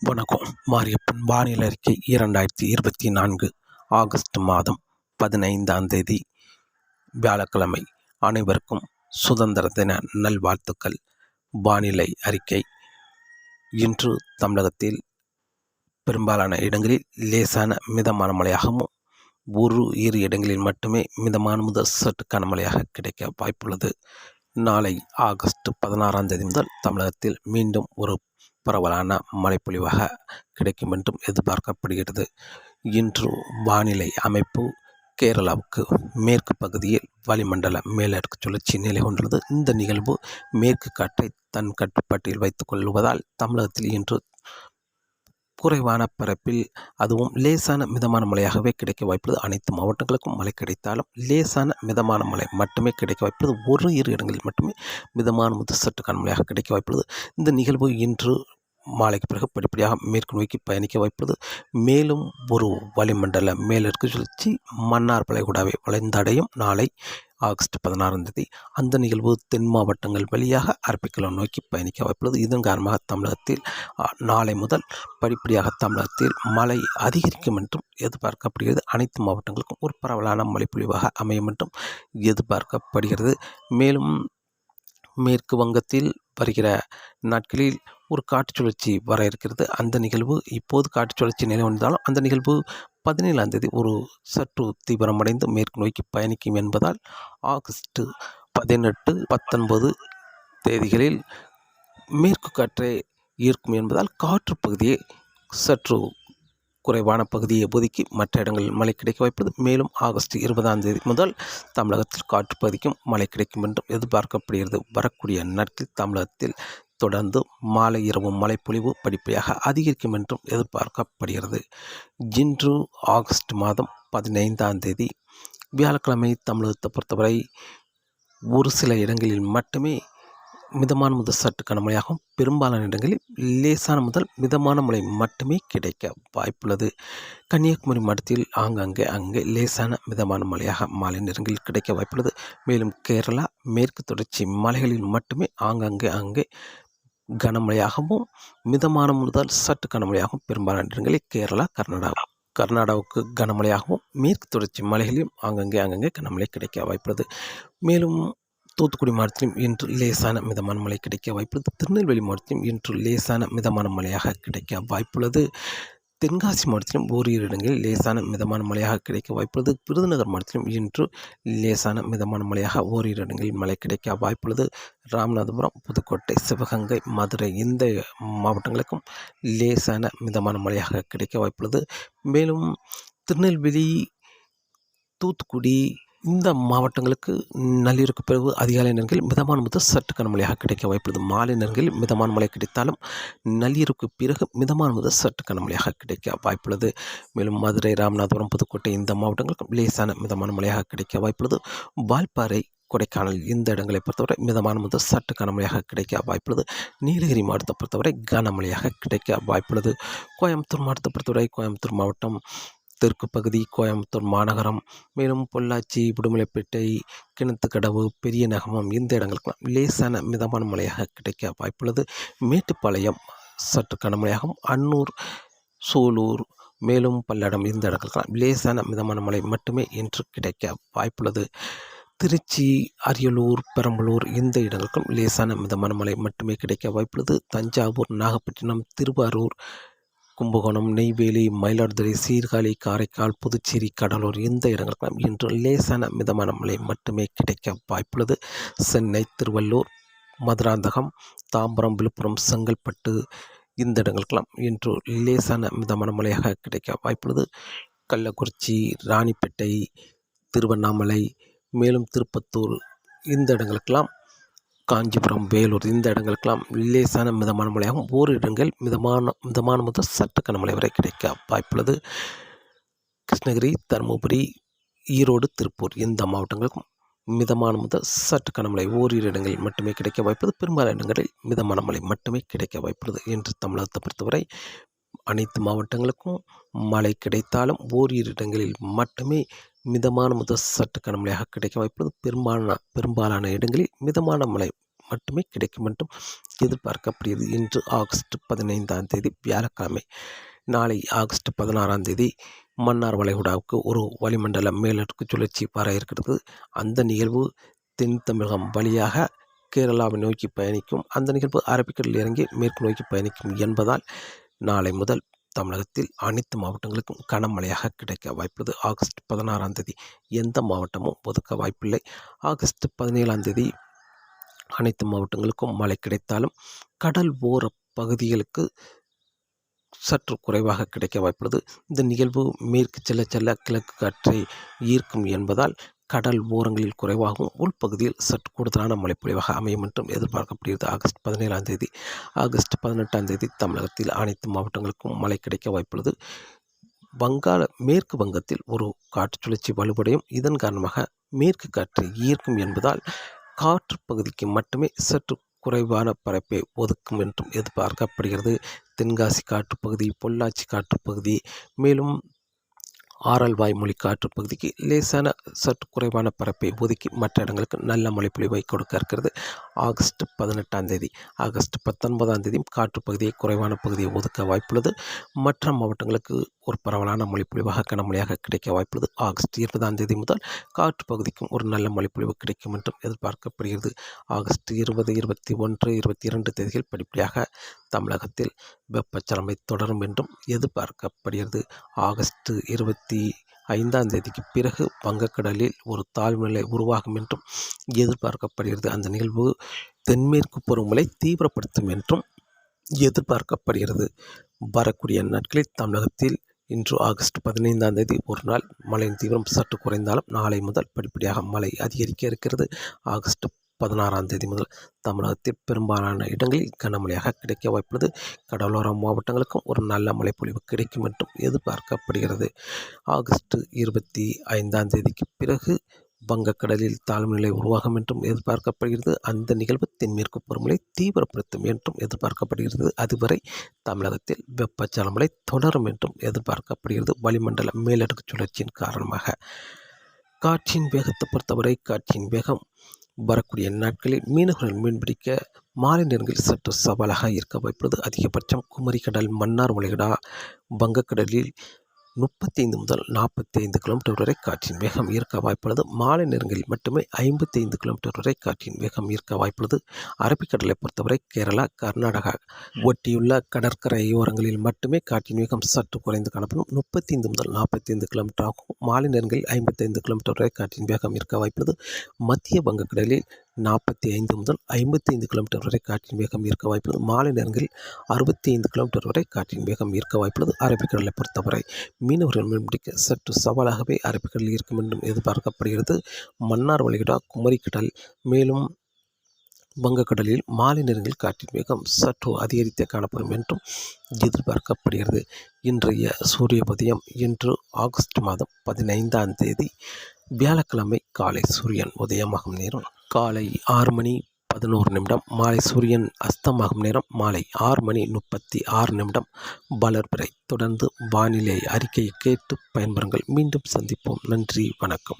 வணக்கம். மாரியப்பன் வானிலை அறிக்கை இரண்டாயிரத்தி இருபத்தி நான்கு ஆகஸ்ட் மாதம் பதினைந்தாம் தேதி. வியாழக்கிழமை அனைவருக்கும் சுதந்திர தின நல்வாழ்த்துக்கள். வானிலை அறிக்கை. இன்று தமிழகத்தில் பெரும்பாலான இடங்களில் லேசான மிதமான மழையாகவும் ஒரு இரு இடங்களில் மட்டுமே மிதமான முதல் சற்று கனமழையாக கிடைக்க வாய்ப்புள்ளது. நாளை ஆகஸ்ட் பதினாறாம் தேதி முதல் தமிழகத்தில் மீண்டும் ஒரு பரவலான மழைப்பொழிவாக கிடைக்கும் என்றும் எதிர்பார்க்கப்படுகிறது. இன்று வானிலை அமைப்பு கேரளாவுக்கு மேற்கு பகுதியில் வளிமண்டல மேலடுக்கு சுழற்சி நிலை கொண்டுள்ளது. இந்த நிகழ்வு மேற்கு காற்றை தன் கட்டுப்பாட்டில் வைத்துக் கொள்வதால் தமிழகத்தில் இன்று குறைவான பரப்பில் அதுவும் லேசான மிதமான மழையாகவே கிடைக்க வாய்ப்புள்ளது. அனைத்து மாவட்டங்களுக்கும் மழை கிடைத்தாலும் லேசான மிதமான மழை மட்டுமே கிடைக்க வாய்ப்புள்ளது. ஒரு இரு இடங்களில் மட்டுமே மிதமான முதல் சற்று கனமழையாக கிடைக்க வாய்ப்புள்ளது. இந்த நிகழ்வு இன்று மாலைக்கு பிறகு படிப்படியாக மேற்கு நோக்கி பயணிக்க வாய்ப்புள்ளது மேலும் ஒரு வளிமண்டல மேலிற்கு சுழற்சி மன்னார் பலைகுடாவை வளைந்தடையும் நாளை ஆகஸ்ட் பதினாறாம் தேதி. அந்த நிகழ்வு தென் மாவட்டங்கள் வழியாக அரபிக்கலம் நோக்கி பயணிக்க வாய்ப்புள்ளது. இதன் காரணமாக தமிழகத்தில் நாளை முதல் படிப்படியாக தமிழகத்தில் மழை அதிகரிக்கும் என்றும் எதிர்பார்க்கப்படுகிறது. அனைத்து மாவட்டங்களுக்கும் ஒரு பரவலான மழைப்பொழிவாக அமையும் என்றும் எதிர்பார்க்கப்படுகிறது. மேலும் மேற்கு வங்கத்தில் வருகிற நாட்களில் ஒரு காற்று சுழற்சி வர இருக்கிறது. அந்த நிகழ்வு இப்போது காற்று சுழற்சி நிலை வந்தாலும் அந்த நிகழ்வு பதினேழாம் தேதி ஒரு சற்று தீவிரமடைந்து மேற்கு நோக்கி பயணிக்கும் என்பதால் ஆகஸ்ட் பதினெட்டு பத்தொன்பது தேதிகளில் மேற்கு காற்றை ஈர்க்கும் என்பதால் காற்று பகுதியை சற்று குறைவான பகுதியை ஒதுக்கி மற்ற இடங்களில் மழை கிடைக்க வாய்ப்பது மேலும் ஆகஸ்ட் இருபதாம் தேதி முதல் தமிழகத்தில் காற்று பகுதிக்கும் மழை கிடைக்கும் என்றும் எதிர்பார்க்கப்படுகிறது. வரக்கூடிய நாட்கள் தமிழகத்தில் தொடர்ந்து மாலை இரவு மழைப்பொழிவு படிப்படியாக அதிகரிக்கும் என்றும் எதிர்பார்க்கப்படுகிறது. இன்று ஆகஸ்ட் மாதம் பதினைந்தாம் தேதி வியாழக்கிழமை தமிழகத்தை பொறுத்தவரை ஒரு சில இடங்களில் மட்டுமே மிதமான முதல் சற்று கனமழையாகவும் பெரும்பாலான இடங்களில் லேசான முதல் மிதமான மழை மட்டுமே கிடைக்க வாய்ப்புள்ளது. கன்னியாகுமரி மாவட்டத்தில் ஆங்காங்கே அங்கே லேசான மிதமான மழையாக மாலை நேரங்களில் கிடைக்க வாய்ப்புள்ளது. மேலும் கேரளா மேற்கு தொடர்ச்சி மலைகளில் மட்டுமே ஆங்காங்கே அங்கே கனமழையாகவும் மிதமான முதல் சற்று கனமழையாகவும். பெரும்பாலான இடங்களில் கேரளா கர்நாடகா கர்நாடகாவுக்கு கனமழையாகவும் மேற்கு தொடர்ச்சி மலைகளிலும் அங்கங்கே அங்கங்கே கனமழை கிடைக்க வாய்ப்புள்ளது. மேலும் தூத்துக்குடி மாவட்டத்திலும் இன்று லேசான மிதமான மழை கிடைக்க வாய்ப்புள்ளது. திருநெல்வேலி மாவட்டத்திலும் இன்று லேசான மிதமான மழையாக கிடைக்க வாய்ப்புள்ளது. தென்காசி மாவட்டத்திலும் ஓரிரு இடங்களில் லேசான மிதமான மழையாக கிடைக்க வாய்ப்புள்ளது. விருதுநகர் மாவட்டத்திலும் இன்று லேசான மிதமான மழையாக ஓரிரு இடங்களில் மழை கிடைக்க வாய்ப்புள்ளது. ராமநாதபுரம் புதுக்கோட்டை சிவகங்கை மதுரை இந்த மாவட்டங்களுக்கும் லேசான மிதமான மழையாக கிடைக்க வாய்ப்புள்ளது. மேலும் திருநெல்வேலி தூத்துக்குடி இந்த மாவட்டங்களுக்கு நள்ளிரவுக்கு பிறகு அதிகாலை நேரங்களில் மிதமான முதல் சற்று கனமழையாக கிடைக்க வாய்ப்புள்ளது. மாலை நேரங்களில் மிதமான மழை கிடைத்தாலும் நள்ளிரவுக்கு பிறகு மிதமான முதல் சற்று கனமழையாக கிடைக்க வாய்ப்புள்ளது. மேலும் மதுரை ராமநாதபுரம் புதுக்கோட்டை இந்த மாவட்டங்களுக்கு லேசான மிதமான மழையாக கிடைக்க வாய்ப்புள்ளது. வால்பாறை கொடைக்கானல் இந்த இடங்களை பொறுத்தவரை மிதமான முதல் சற்று கனமழையாக கிடைக்க வாய்ப்புள்ளது. நீலகிரி மாவட்டத்தை பொறுத்தவரை கனமழையாக கிடைக்க வாய்ப்புள்ளது. கோயம்புத்தூர் மாவட்டத்தை பொறுத்தவரை கோயம்புத்தூர் மாவட்டம் தெற்கு பகுதி கோயம்புத்தூர் மாநகரம் மேலும் பொள்ளாச்சி உடுமலைப்பேட்டை கிணத்துக்கடவு பெரிய நகமம் இந்த இடங்களுக்கெல்லாம் லேசான மிதமான மழையாக கிடைக்க வாய்ப்புள்ளது. மேட்டுப்பாளையம் சற்று கனமழையாகும் அன்னூர் சூலூர் மேலும் பல்லடம் இந்த இடங்களுக்கெல்லாம் லேசான மிதமான மழை மட்டுமே இன்று கிடைக்க வாய்ப்புள்ளது. திருச்சி அரியலூர் பெரம்பலூர் இந்த இடங்களுக்கும் லேசான மிதமான மழை மட்டுமே கிடைக்க வாய்ப்புள்ளது. தஞ்சாவூர் நாகப்பட்டினம் திருவாரூர் கும்பகோணம் நெய்வேலி மயிலாடுதுறை சீர்காழி காரைக்கால் புதுச்சேரி கடலூர் இந்த இடங்களுக்கெல்லாம் இன்று லேசான மிதமான மழை மட்டுமே கிடைக்க வாய்ப்புள்ளது. சென்னை திருவள்ளூர் மதுராந்தகம் தாம்பரம் விழுப்புரம் செங்கல்பட்டு இந்த இடங்களுக்கெல்லாம் இன்று லேசான மிதமான மழையாக கிடைக்க வாய்ப்புள்ளது. கள்ளக்குறிச்சி ராணிப்பேட்டை திருவண்ணாமலை மேலும் திருப்பத்தூர் இந்த இடங்களுக்கெல்லாம் காஞ்சிபுரம் வேலூர் இந்த இடங்களுக்கெல்லாம் லேசான மிதமான மழையாகும் ஓர் இடங்கள் மிதமான மிதமான முதல் சற்று கனமழை வரை கிடைக்க வாய்ப்புள்ளது. கிருஷ்ணகிரி தருமபுரி ஈரோடு திருப்பூர் இந்த மாவட்டங்களுக்கும் மிதமான முதல் சற்று கனமழை ஓரிரு இடங்களில் மட்டுமே கிடைக்க வாய்ப்புள்ளது. பெரும்பாலான இடங்களில் மிதமான மழை மட்டுமே கிடைக்க வாய்ப்புள்ளது. என்று தமிழகத்தை பொறுத்தவரை அனைத்து மாவட்டங்களுக்கும் மழை கிடைத்தாலும் ஓரிரு இடங்களில் மட்டுமே மிதமான முதல் சற்று கனமழையாக கிடைக்க வாய்ப்புள்ளது பெரும்பாலான பெரும்பாலான இடங்களில் மிதமான மழை மட்டுமே கிடைக்கும் என்றும் எதிர்பார்க்கப்படுகிறது. இன்று ஆகஸ்ட் பதினைந்தாம் தேதி வியாழக்கிழமை நாளை ஆகஸ்ட் பதினாறாம் தேதி மன்னார் வளைகுடாவுக்கு ஒரு வளிமண்டல மேலடுக்கு சுழற்சி வர இருக்கிறது. அந்த நிகழ்வு தென் தமிழகம் வழியாக கேரளாவை நோக்கி பயணிக்கும். அந்த நிகழ்வு அரபிக்கடலில் இறங்கி மேற்கு நோக்கி பயணிக்கும் என்பதால் நாளை முதல் தமிழகத்தில் அனைத்து மாவட்டங்களுக்கும் கனமழையாக கிடைக்க வாய்ப்புள்ளது. ஆகஸ்ட் பதினாறாம் தேதி எந்த மாவட்டமும் ஒதுக்க வாய்ப்பில்லை. ஆகஸ்ட் பதினேழாம் தேதி அனைத்து மாவட்டங்களுக்கும் மழை கிடைத்தாலும் கடல் ஓர பகுதிகளுக்கு சற்று குறைவாக கிடைக்க வாய்ப்புள்ளது. இந்த நிகழ்வு மேற்கு செல்ல செல்ல கிழக்கு காற்றை ஈர்க்கும் என்பதால் கடல் ஓரங்களில் குறைவாகவும் உள்பகுதியில் சற்று கூடுதலான மழைப்பொழிவாக அமையும் என்றும் எதிர்பார்க்கப்படுகிறது. ஆகஸ்ட் பதினேழாம் தேதி ஆகஸ்ட் பதினெட்டாம் தேதி தமிழகத்தில் அனைத்து மாவட்டங்களுக்கும் மழை கிடைக்க வாய்ப்புள்ளது. வங்காள மேற்கு வங்கத்தில் ஒரு காற்று சுழற்சி வலுவடையும். இதன் காரணமாக மேற்கு காற்று ஈர்க்கும் என்பதால் காற்று பகுதிக்கு மட்டுமே சற்று குறைவான பரப்பை ஒதுக்கும் என்றும் எதிர்பார்க்கப்படுகிறது. தென்காசி காற்றுப்பகுதி பொள்ளாச்சி காற்றுப்பகுதி மேலும் ஆரல்வாய் மொழி காற்று பகுதிக்கு லேசான சற்று குறைவான பரப்பை ஒதுக்கி மற்ற இடங்களுக்கு நல்ல மழைப்பொழிவை கொடுக்க இருக்கிறது. ஆகஸ்ட் பதினெட்டாம் தேதி ஆகஸ்ட் பத்தொன்பதாம் தேதியும் காற்று பகுதியை குறைவான பகுதியை ஒதுக்க வாய்ப்புள்ளது. மற்ற மாவட்டங்களுக்கு ஒரு பரவலான மொழிப்பொழிவாக கனமழையாக கிடைக்க வாய்ப்புள்ளது. ஆகஸ்ட் இருபதாம் தேதி முதல் காற்று பகுதிக்கும் ஒரு நல்ல மொழிப்பொழிவு கிடைக்கும் என்றும் எதிர்பார்க்கப்படுகிறது. ஆகஸ்ட் இருபது இருபத்தி ஒன்று இருபத்தி இரண்டு தேதிகள் படிப்படியாக தமிழகத்தில் வெப்பச்சலமை தொடரும் என்றும் எதிர்பார்க்கப்படுகிறது. ஆகஸ்ட் இருபத்தி ஐந்தாம் தேதிக்கு பிறகு வங்கக்கடலில் ஒரு தாழ்வுநிலை உருவாகும் என்றும் எதிர்பார்க்கப்படுகிறது. அந்த நிகழ்வு தென்மேற்கு பருவமழை தீவிரப்படுத்தும் என்றும் எதிர்பார்க்கப்படுகிறது. வரக்கூடிய நாட்களில் தமிழகத்தில் இன்று ஆகஸ்ட் பதினைந்தாம் தேதி ஒரு நாள் மழையின் தீவிரம் சற்று குறைந்தாலும் நாளை முதல் படிப்படியாக மழை அதிகரிக்க இருக்கிறது. ஆகஸ்ட் பதினாறாம் தேதி முதல் தமிழகத்தில் பெரும்பாலான இடங்களில் கனமழையாக கிடைக்க வாய்ப்புள்ளது. கடலோர மாவட்டங்களுக்கும் ஒரு நல்ல மழைப்பொழிவு கிடைக்கும் என்றும் எதிர்பார்க்கப்படுகிறது. ஆகஸ்ட் இருபத்தி ஐந்தாம் தேதிக்கு பிறகு வங்கக்கடலில் தாழ்வுநிலை உருவாகும் என்றும் எதிர்பார்க்கப்படுகிறது. அந்த நிகழ்வு தென்மேற்கு பருவமழை தீவிரப்படுத்தும் என்றும் எதிர்பார்க்கப்படுகிறது. அதுவரை தமிழகத்தில் வெப்பச்சலமழை தொடரும் என்றும் எதிர்பார்க்கப்படுகிறது. வளிமண்டல மேலடுக்கு சுழற்சியின் காரணமாக காற்றின் வேகத்தை பொறுத்தவரை காற்றின் வேகம் வரக்கூடிய நாட்களில் மீனவர்கள் மீன்பிடிக்க மாலை நேரங்களில் சற்று சவாலாக இருக்க வாய்ப்புள்ளது. அதிகபட்சம் குமரி கடல் மன்னார் வளைகுடா வங்கக்கடலில் முப்பத்தைந்து முதல் நாற்பத்தைந்து கிலோமீட்டர் வரை காற்றின் வேகம் ஈர்க்க வாய்ப்புள்ளது. மாலை நேரங்களில் மட்டுமே ஐம்பத்தைந்து கிலோமீட்டர் வரை காற்றின் வேகம் ஈர்க்க வாய்ப்புள்ளது. அரபிக்கடலை பொறுத்தவரை கேரளா கர்நாடகா ஒட்டியுள்ள கடற்கரையோரங்களில் மட்டுமே காற்றின் வேகம் சற்று குறைந்து காணப்படும். முப்பத்தைந்து முதல் நாற்பத்தைந்து கிலோமீட்டர் ஆகும். மாலை நேரங்களில் ஐம்பத்தைந்து கிலோமீட்டர் வரை காற்றின் வேகம் ஈர்க்க வாய்ப்புள்ளது. மத்திய வங்கக்கடலில் நாற்பத்தி ஐந்து முதல் ஐம்பத்தி ஐந்து கிலோமீட்டர் வரை காற்றின் வேகம் இருக்க வாய்ப்புள்ளது. மாலை நேரங்களில் அறுபத்தி ஐந்து கிலோமீட்டர் வரை காற்றின் வேகம் ஈர்க்க வாய்ப்புள்ளது. அரபிக்கடலை பொறுத்தவரை மீனவர்கள் மீன்பிடிக்க சற்று சவாலாகவே அரபிக்கடலில் இருக்கும் என்றும் எதிர்பார்க்கப்படுகிறது. மன்னார் வளைகுடா குமரிக்கடல் மேலும் வங்கக்கடலில் மாலை நேரங்களில் காற்றின் வேகம் சற்று அதிகரித்தே காணப்படும் என்றும் எதிர்பார்க்கப்படுகிறது. இன்றைய சூரிய உதயம் இன்று ஆகஸ்ட் மாதம் பதினைந்தாம் தேதி. வியாழக்கிழமை காலை சூரியன் உதயமாகும் நேரம் காலை ஆறு மணி பதினோரு நிமிடம் மாலை சூரியன் அஸ்தமாகும் நேரம் மாலை ஆறு மணி முப்பத்தி ஆறு நிமிடம். வளர்பிறை தொடர்ந்து வானிலை அறிக்கையை கேட்டு பயன்பெறுங்கள். மீண்டும் சந்திப்போம். நன்றி வணக்கம்.